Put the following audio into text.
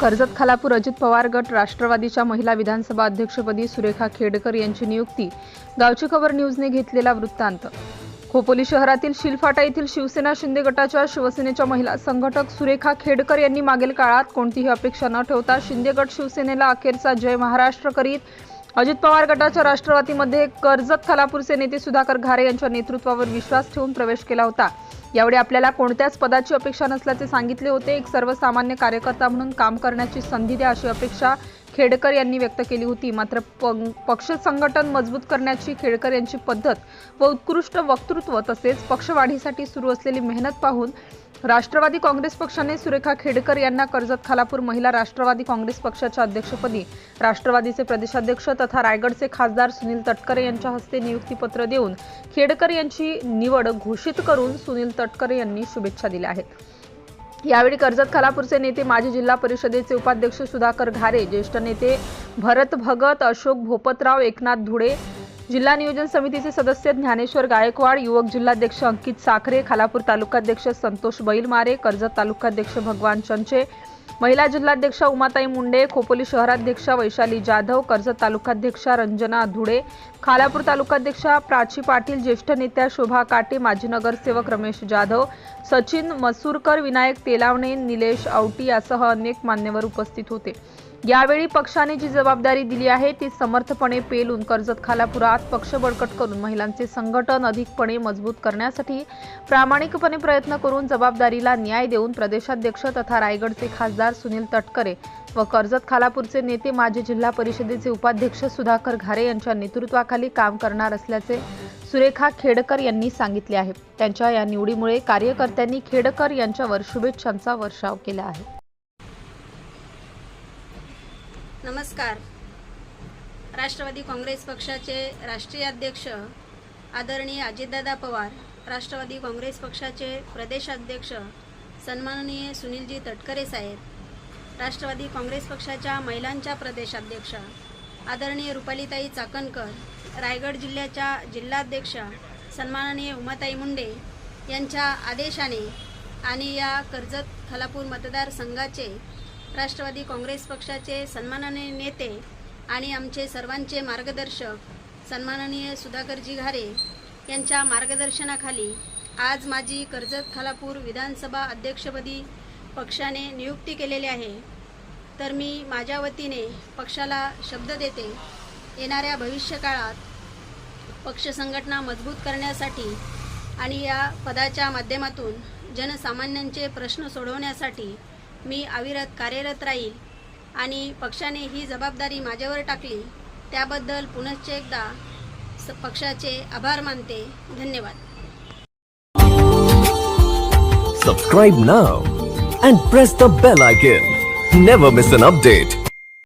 कर्जत खालापूर अजित पवार गट राष्ट्रवादीच्या महिला विधानसभा अध्यक्षपदी सुरेखा खेडकर यांची नियुक्ती. गावची खबर न्यूजने घेतलेला वृत्तांत. खोपोली शहरातील शिलफाटा येथील शिवसेना शिंदे गटाच्या शिवसेनेच्या महिला संघटक सुरेखा खेडकर यांनी मागील काळात कोणतीही अपेक्षा न ठेवता शिंदे गट शिवसेनेला अखेरचा जय महाराष्ट्र करीत अजित पवार गटाच्या राष्ट्रवादीमध्ये कर्जत खालापूरचे नेते सुधाकर घारे यांच्या नेतृत्वावर विश्वास ठेवून प्रवेश केला होता. यावेळी आपल्याला कोणत्याच पदाची अपेक्षा नसल्याचे सांगितले होते. एक सर्वसामान्य कार्यकर्ता म्हणून काम करण्याची संधी द्या अशी अपेक्षा खेडकर यांनी व्यक्त केली होती. मात्र पक्ष संघटन मजबूत करण्याची खेडकर यांची पद्धत व उत्कृष्ट वक्तृत्व तसेच पक्षवाढीसाठी सुरू असलेली मेहनत पाहून राष्ट्रवादी काँग्रेस पक्षाने सुरेखा खेडकर यांना कर्जत खालापूर महिला राष्ट्रवादी काँग्रेस पक्षाच्या अध्यक्षपदी राष्ट्रवादीचे प्रदेशाध्यक्ष तथा रायगडचे खासदार सुनील तटकरे यांच्या हस्ते नियुक्तीपत्र देऊन खेडकर यांची निवड घोषित करून सुनील तटकरे यांनी शुभेच्छा दिल्या आहेत. यावेळी कर्जत खालापूरचे नेते माजी जिल्हा परिषदेचे उपाध्यक्ष सुधाकर घारे ज्येष्ठ नेते भरत भगत अशोक भोपतराव एकनाथ धुळे जिल्हा नियोजन समितीचे सदस्य ज्ञानेश्वर गायकवाड युवक जिल्हाध्यक्ष अंकित साखरे खालापूर तालुकाध्यक्ष संतोष बैलमारे कर्जत तालुकाध्यक्ष भगवान चंचे महिला जिल्हाध्यक्षा उमाताई मुंडे खोपोली शहराध्यक्षा वैशाली जाधव कर्जत तालुकाध्यक्षा रंजना धुळे खालापूर तालुकाध्यक्षा प्राची पाटील ज्येष्ठ नेत्या शोभा काटे माजी नगरसेवक रमेश जाधव सचिन मसूरकर विनायक तेलावणे निलेश आवटी यासह अनेक मान्यवर उपस्थित होते. यावेळी पक्षाने जी जबाबदारी दिली आहे ती समर्थपणे पेलून कर्जत खालापुरात पक्ष बळकट करून महिलांचे संघटन अधिकपणे मजबूत करण्यासाठी प्रामाणिकपणे प्रयत्न करून जबाबदारीला न्याय देऊन प्रदेशाध्यक्ष तथा रायगडचे खासदार सुनील तटकरे व कर्जत खालापूरचे नेते माजी जिल्हा परिषदेचे उपाध्यक्ष सुधाकर घारे यांच्या नेतृत्वाखाली काम करणार असल्याचे सुरेखा खेडकर यांनी सांगितले आहे. त्यांच्या या निवडीमुळे कार्यकर्त्यांनी खेडकर यांच्यावर शुभेच्छांचा वर्षाव केला आहे. नमस्कार. राष्ट्रवादी काँग्रेस पक्षाचे राष्ट्रीय अध्यक्ष आदरणीय अजितदादा पवार राष्ट्रवादी काँग्रेस पक्षाचे प्रदेशाध्यक्ष सन्माननीय सुनीलजी तटकरे साहेब राष्ट्रवादी काँग्रेस पक्षाच्या महिलांच्या प्रदेशाध्यक्ष आदरणीय रुपालीताई चाकणकर रायगड जिल्ह्याच्या जिल्हाध्यक्ष सन्माननीय उमाताई मुंडे यांच्या आदेशाने आणि या कर्जत खालापूर मतदारसंघाचे राष्ट्रवादी काँग्रेस पक्षाचे सन्माननीय नेते आणि आमचे सर्वांचे मार्गदर्शक सन्माननीय सुधाकरजी घारे यांच्या मार्गदर्शनाखाली आज माझी कर्जत खालापूर विधानसभा अध्यक्षपदी पक्षाने नियुक्ती केलेली आहे. तर मी माझ्या वतीने पक्षाला शब्द देते. येणाऱ्या भविष्यकाळात पक्ष संघटना मजबूत करण्यासाठी आणि या पदाच्या माध्यमातून जनसामान्यांचे प्रश्न सोडवण्यासाठी मी अविरत कार्यरत राहील आणि पक्षाने ही जबाबदारी माझ्यावर टाकली त्याबद्दल पुनश्च एकदा स- पक्षाचे आभार मानते धन्यवाद Subscribe now and press the bell icon. Never miss an update.